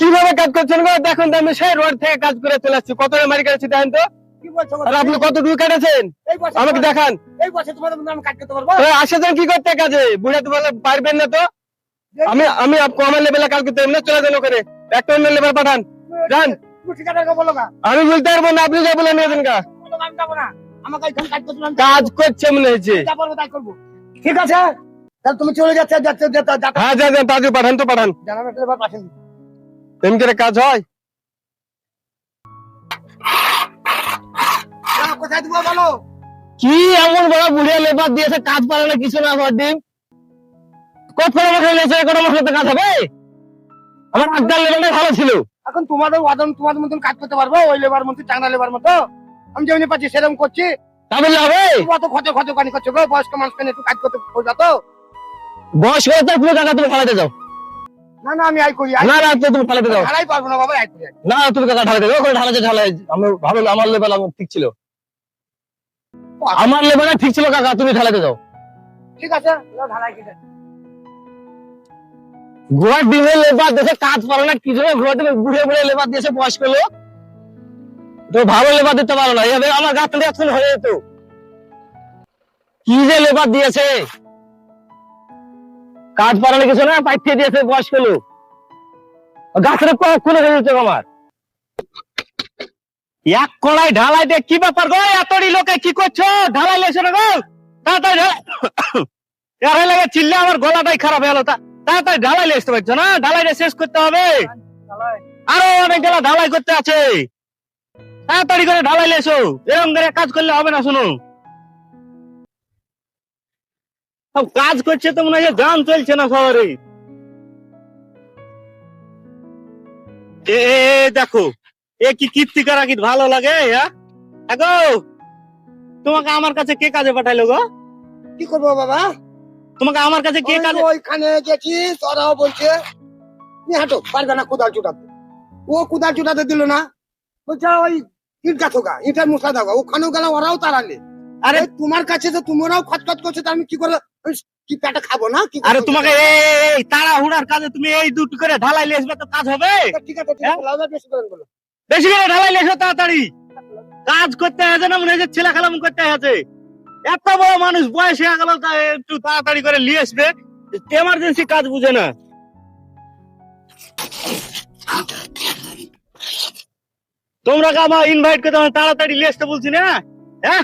কীভাবে কাজ করছেন গো? দেখুন আমি সেই রোড থেকে কাজ করে চলে আসছি। কত মারি কাটছি দেখেন তো? কি আর আপনি কত দূর কাটেছেন? আমাকে দেখান। আসেছেন কি করতে কাজে? বুড়া তো বলে পারবেন না তো? আমি আমি আমার লেভেলে কাজ করতে না চলে যান ওখানে। একটা অন্য লেভেল পাঠান। যান। আমি বলতে পারব না আপনি যা বলে নিয়ে গা। বলো না, আমি যাব না। আমাকে এখানে কাজ করতে কাজ করছে মনে যা তাই করব। ঠিক আছে? তাহলে তুমি চলে যাচ্ছে হ্যাঁ যান যান তাজু পাঠান তো পাঠান। এমনি করে কাজ হয়? কোথায় দিব বলো? কি এমন বড় বুড়িয়া লেবার দিয়েছে কাজ পারে না কিছু না ডিম? কত মশলা লেছে কোনো মশলাতে কাজ হবে? আমার আগদার লেবারটা ভালো ছিল। এখন তোমাদের তোমাদের মতন কাজ করতে পারব ওই লেবার মতো চাংড়া লেবার মতো? আমি যেমনি পাচ্ছি সেরকম করছি। হবে অত কানি করছ গো বয়স্ক মানুষকে একটু কাজ করতে বলবা তো। বয়স করে তার পুরো টাকা তুমি ফালাতে যাও না না আমি আই করি না না তুমি ফালাতে যাও হারাই পারব না বাবা আই করি না তুমি টাকা ঢালাতে যাও ওখানে ঢালাতে ঢালাই আমি ভালো আমার লেভেল আমার ঠিক ছিল। আমার লেভেলে ঠিক ছিল কাকা তুমি ঢালাতে যাও ঠিক আছে না, ঢালাই কি আছে। ডিমের লেবার দেশে কাজ পারে না কিছু না ঘোড়া ডিমে বুড়ে বুড়ে লেবার দিয়েছে বয়স্ক লোক? তো ভালো লেবার দিতে পারো না। এভাবে আমার গাছ থেকে হয়ে যেত। কি যে লেবার দিয়েছে। কাজ পারে না কিছু না পাঠিয়ে দিয়েছে বয়স্ক লোক। গাছের কখনো হয়ে যেত আমার। এক কড়াই ঢালাই দিয়ে কি ব্যাপার গো? এতটি লোকে কি করছ? ঢালাই লেছো না গো? তাড়াতাড়ি লাগে চিল্লে, আমার গলাটাই খারাপ হয়ে গেল। তাড়াতাড়ি ঢালাই আসতে পারছ না? ঢালাইটা শেষ করতে হবে। আরও অনেক গেলা ঢালাই করতে আছে। তাড়াতাড়ি করে ঢালাই এসো এরকম করে কাজ করলে হবে না শুনো। সব কাজ করছে তো মনে হয় গান চলছে না শহরে এ দেখো এ কি কীর্তিকারা কি ভালো লাগে হ্যাঁ? গো তোমাকে আমার কাছে কে কাজে পাঠাইলো গো? কি করব বাবা? তোমাকে আমার কাছে কে কাজে ওইখানে গেছি তোরাও বলছে তুমি হাঁটো পারবে না কোদাল চুটাতে। ও কোদাল চুটাতে দিল না। বলছে ওই ইট গাছো গা ইটের মশলা দাও ওখানেও গেলাম ওরাও তাড়ালে আরে তোমার কাছে তো তোমরাও খচখচ করছ তো আমি কি করে কি পেটে খাব না? কি আরে তোমাকে এই তাড়াহুড়ার কাজে তুমি এই দুটো করে ঢালাই লেসবে তো কাজ হবে? ঠিক আছে ঠিক আছে বেশি করে বলো। বেশি করে ঢালাই লেসো তাড়াতাড়ি। কাজ করতে আছে না মনে হচ্ছে ছেলে খেলাম করতে আছে এত বড় মানুষ বয়স হয়ে গেল তা একটু তাড়াতাড়ি করে নিয়ে আসবে এমার্জেন্সি কাজ বুঝে না। তোমরা আমার ইনভাইট করতে আমার তাড়াতাড়ি আসতে বলছি না? হ্যাঁ?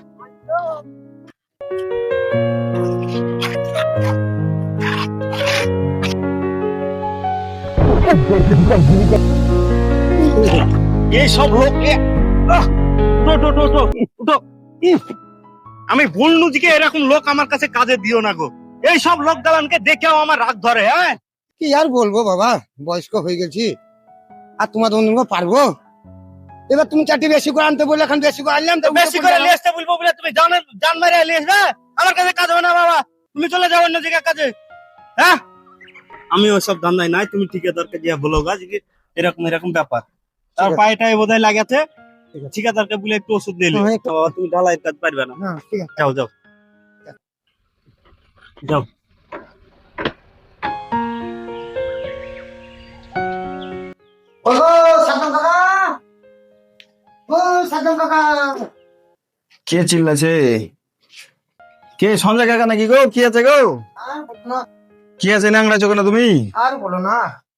এই সব লোক এ- আহ! উঠো, উঠো, উঠো, উঠো, উঠো। ইস! আমি বুলনুজিকে এরকম লোক আমার কাছে কাজে দিও না গো। এই সব লোক দালানকে দেখেও আমার রাগ ধরে হ্যাঁ? কি আর বলব বাবা? বয়স্ক হয়ে গেছি। আর তোমার অন্য পারব? এবার তুমি চারটি বেশি করে আনতে বললে এখন বেশি করে আনলাম তো বেশি করে আসতে বলব বলে তুমি জান জান মারে নিয়ে আসবে আমার কাছে কাজ হবে না বাবা। তুমি চলে যাও অন্য জায়গায় কাজে। হ্যাঁ? আমি ওসব ধান্দায় নাই তুমি ঠিকাদারকে দিয়ে বলো গা যে এরকম এরকম ব্যাপার। তার। পায়েটাই বোধহয় লাগাতে ঠিক আছে। ঠিকাদারকে বলে একটু ওষুধ দিলে হ্যাঁ, বাবা তুমি ঢালাই কাজ পারবে না। হ্যাঁ ঠিক আছে। যাও যাও। যাও। কে চিল্লাছে? কে সঞ্জয় কাকা নাকি গো? কি আছে গো? কি আছে ন্যাংরা চোখে না তুমি? আর বলো না।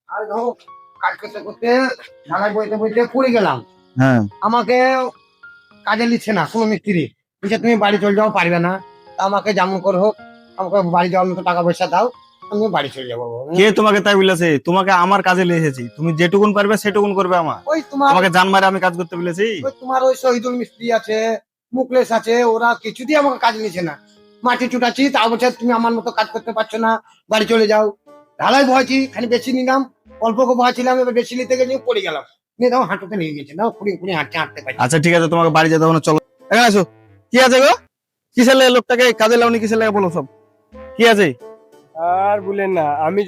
আর কাজ করতে ঢালাই বইতে বইতে পড়ে গেলাম। হ্যাঁ। আমাকে কাজে নিচ্ছে না কোনো মিস্ত্রি। বলছে তুমি বাড়ি চলে যাও পারবে না। আমাকে যেমন করে হোক আমাকে বাড়ি যাওয়ার মতো টাকা পয়সা দাও আমি বাড়ি চলে যাব কে তোমাকে তাই বলেছে? তোমাকে আমার কাজে এসেছি। তুমি যেটুকুন পারবে সেটুকুন করবে আমার। ওই তোমার তোমাকে জান মারে আমি কাজ করতে বলেছি। তোমার ওই শহীদুল মিস্ত্রি আছে। মুকলেশ আছে ওরা কিছুতেই আমাকে কাজ নিচ্ছে না। মাটি চুটাচ্ছি তা বলছে তুমি আমার মতো কাজ করতে পারছ না বাড়ি চলে যাও। ঢালাই বহাইছি খালি বেশি নিলাম অল্প করে বহাইছিলাম এবার বেশি নিতে গেলে পড়ে গেলাম। নিয়ে দাও হাঁটুতে নিয়ে গেছে দাও কুড়ি কুড়ি হাঁটতে হাঁটতে পারছি। আচ্ছা ঠিক আছে তোমাকে বাড়ি যেতে হবে না চলো। এখানে আসো। কি আছে গো? কিসের লাগে লোকটাকে কাজে লাউনি কিসের লাগে বলো সব? কি আছে? আর বলেন না আমি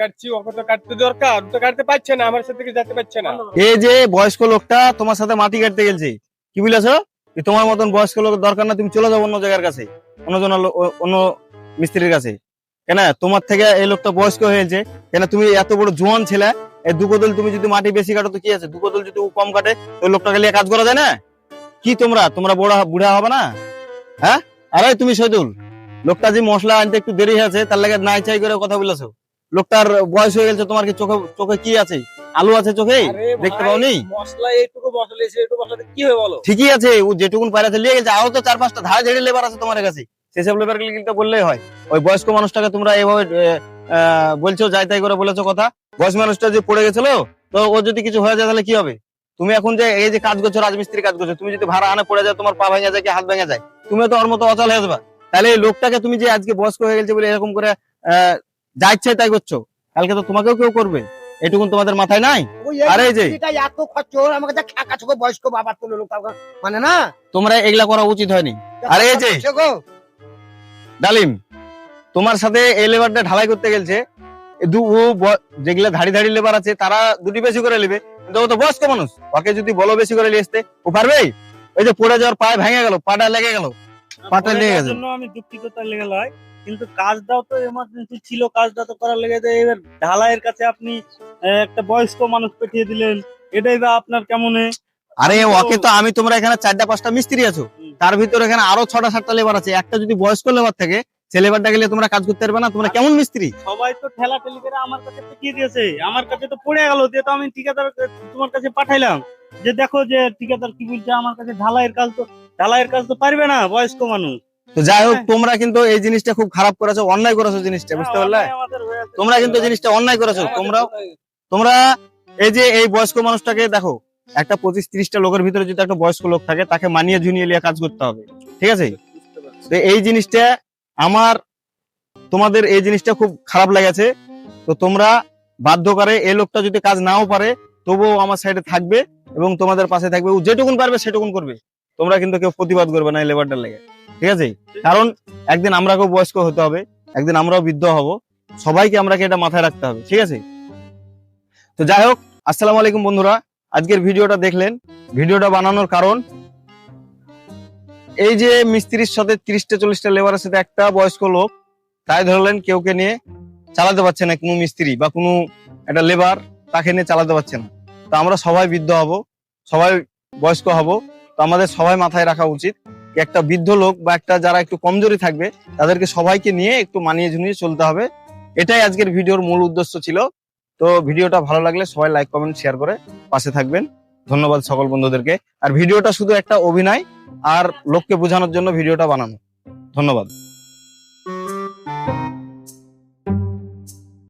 কাটছি ওকে তো কাটতে দরকার তো কাটতে পারছে না আমার সাথে যেতে পারছে না। এই যে বয়স্ক লোকটা তোমার সাথে মাটি কাটতে গেছে কি বলেছ? যে তোমার মতন বয়স্ক লোক দরকার না, তুমি চলে যাও অন্য জায়গার কাছে অন্যজন অন্য মিস্ত্রির কাছে। কেন? তোমার থেকে এই লোকটা বয়স্ক হয়েছে। কেন? তুমি এত বড় জোয়ান ছেলে, এই দু কোদল তুমি যদি মাটি বেশি কাটো তো কি আছে? দু কোদল যদি কম কাটে, ওই লোকটাকে নিয়ে কাজ করা যায় না? কি তোমরা? তোমরা বড় বুড়া হবে না? হ্যাঁ? আরে তুমি সৈদুল, লোকটা যে মশলা আনতে একটু দেরি হয়েছে, তার লাগে নাই চাই করে কথা বলেছ। লোকটার বয়স হয়ে গেছে, তোমার কি চোখে চোখে কি আছে? আলু আছে চোখে? দেখতে পাওনি? মশলা এইটুকু মশলা এইটুকু মশলা কি হবে বলো? ঠিকই আছে ও যেটুকুন পাইরাতে লিয়ে গেছে আরও তো চার পাঁচটা ধারে ঝেড়ে লেবার আছে তোমার কাছে। সেসব লেবার কিন্তু বললেই হয়। ওই বয়স্ক মানুষটাকে তোমরা এভাবে বলছো যাই তাই করে বলেছ কথা। বয়স মানুষটা যে পড়ে গেছিল তো ও যদি কিছু হয়ে যায় তাহলে কি হবে? তুমি এখন যে এই যে কাজ করছ রাজমিস্ত্রি কাজ করছ তুমি যদি ভাড়া আনে পড়ে যায় তোমার পা ভেঙে যায় কি হাত ভেঙে যায়? তুমি তো ওর মতো অচল হয়ে যাবে। তাহলে এই লোকটাকে তুমি যে আজকে বয়স্ক হয়ে গেছে বলে এরকম করে আহ, যা ইচ্ছে তাই করছ কালকে তো তোমাকেও কেউ করবে। এটুকুন তোমাদের মাথায় নাই? আরে যে- এত খচ্চর আমাকে যা খাকা চোখে বয়স্ক বাবা তুলে লোক মানে না? তোমরা এগুলা করা উচিত হয়নি। আরে এই যে- ডালিম তোমার সাথে এই লেবারটা ঢালাই করতে গেছে এ দু ব- যেগুলা ধাড়ি ধাড়ি লেবার আছে তারা দুটি বেশি করে নেবে। কিন্তু ও তো বয়স্ক মানুষ। ওকে যদি বলো বেশি করে নিয়ে আসতে ও পারবে? ওই যে পড়ে যাওয়ার পায়ে ভেঙে গেল পাটা লেগে গেল। পাটা লেগে জন্য আমি দুঃখিত তার লেগে লয় কিন্তু কাজটাও তো এমার্জেন্সি ছিল কাজটা তো করার লেগে যে এবার ঢালাইয়ের কাছে আপনি একটা বয়স্ক মানুষ পাঠিয়ে দিলেন। এটাই বা আপনার কেমন? আরে ওকে তো আমি তোমরা এখানে চারটা পাঁচটা মিস্ত্রি আছো। তার ভিতরে এখানে আরও ছটা সাতটা লেবার আছে। একটা যদি বয়স্ক লেবার থাকে সে লেবারটা গেলে তোমরা কাজ করতে পারবে না। তোমরা কেমন মিস্ত্রি? সবাই তো ঠেলা ঠেলি করে আমার কাছে পাঠিয়ে দিয়েছে। আমার কাছে তো পড়ে গেল দিয়ে তো আমি ঠিকাদার তোমার কাছে পাঠাইলাম। যে দেখো যে ঠিকাদার কি বলছে আমার কাছে ঢালাইয়ের কাজ তো ঢালাইয়ের কাজ তো পারবে না বয়স্ক মানুষ। তো যাই হোক হ্যাঁ। তোমরা কিন্তু এই জিনিসটা খুব খারাপ করেছ অন্যায় করেছ জিনিসটা বুঝতে পারলে? হয়ে। তোমরা কিন্তু জিনিসটা অন্যায় করেছ তোমরা তোমরা এই যে এই বয়স্ক মানুষটাকে দেখো একটা পঁচিশ ত্রিশটা লোকের ভিতরে যদি একটা বয়স্ক লোক থাকে তাকে মানিয়ে ঝুনিয়ে নিয়ে কাজ করতে হবে ঠিক আছে? তো এই জিনিসটা আমার তোমাদের এই জিনিসটা খুব খারাপ লেগেছে। তো তোমরা বাধ্য করে এই লোকটা যদি কাজ নাও পারে তবুও আমার সাইডে থাকবে এবং তোমাদের পাশে থাকবে। ও যেটুকুন পারবে সেটুকুন করবে। তোমরা কিন্তু কেউ প্রতিবাদ করবে না এই লেবারটার লেগে। ঠিক আছে? কারণ একদিন আমরাকেও বয়স্ক হতে হবে, একদিন আমরাও বৃদ্ধ হব। সবাইকে আমরাকে এটা মাথায় রাখতে হবে, ঠিক আছে? তো যাই হোক, আসসালামু আলাইকুম বন্ধুরা। আজকের ভিডিওটা দেখলেন, ভিডিওটা বানানোর কারণ এই যে মিস্ত্রির সাথে ত্রিশটা, চল্লিশটা লেবারের সাথে একটা বয়স্ক লোক, তাই ধরলেন কেউকে নিয়ে চালাতে পারছে না কোনো মিস্ত্রি বা কোনো একটা লেবার তাকে নিয়ে চালাতে পারছে না। তো আমরা সবাই বৃদ্ধ হব, সবাই বয়স্ক হব, তো আমাদের সবাই মাথায় রাখা উচিত একটা বৃদ্ধ লোক বা একটা যারা একটু কমজোরি থাকবে, তাদেরকে সবাইকে নিয়ে একটু মানিয়ে ঝুনিয়ে চলতে হবে। এটাই আজকের ভিডিওর মূল উদ্দেশ্য ছিল। তো ভিডিওটা ভালো লাগলে সবাই লাইক, কমেন্ট, শেয়ার করে পাশে থাকবেন। ধন্যবাদ সকল বন্ধুদেরকে। আর ভিডিওটা শুধু একটা অভিনয় আর লোককে বোঝানোর জন্য ভিডিওটা বানানো। ধন্যবাদ।